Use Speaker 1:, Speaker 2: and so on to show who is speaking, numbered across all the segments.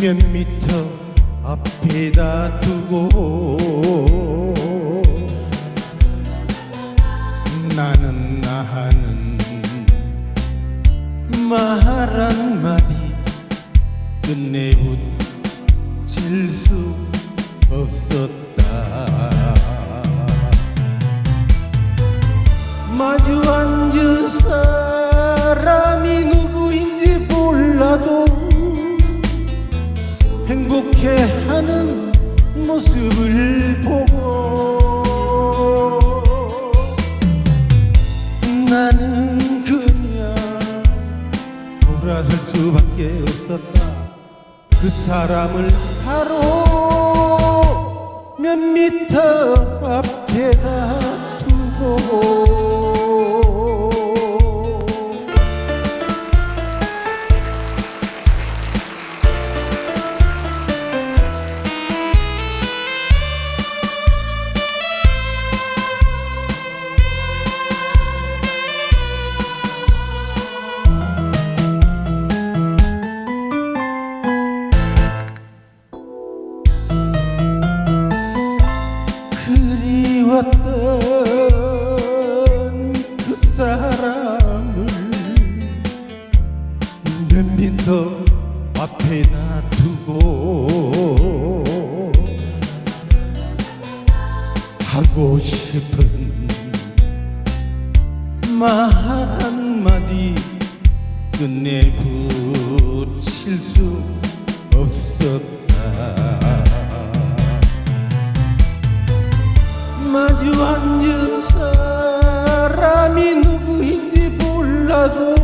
Speaker 1: 몇 미터 앞에다 두고 나는 나 하는 말 한마디 끝내 붙일 수 없었다. 모습을 보고 나는 그냥 돌아설 수밖에 없었다. 그 사람을 바로 몇 미터 앞에다 그리웠던 그 사람을 몇 미터 앞에다 두고 하고 싶은 말 한마디 끝내 붙일 수 마주 앉은 사람이 누구인지 몰라도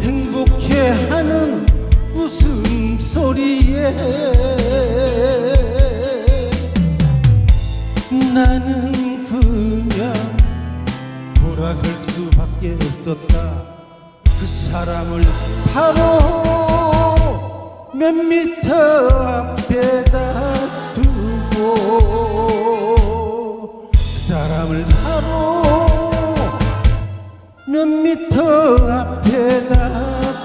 Speaker 1: 행복해하는 웃음소리에 나는 그냥 돌아설 수밖에 없었다. 그 사람을 바로 몇 미터 앞에다 사람을 바로 몇 미터 앞에 다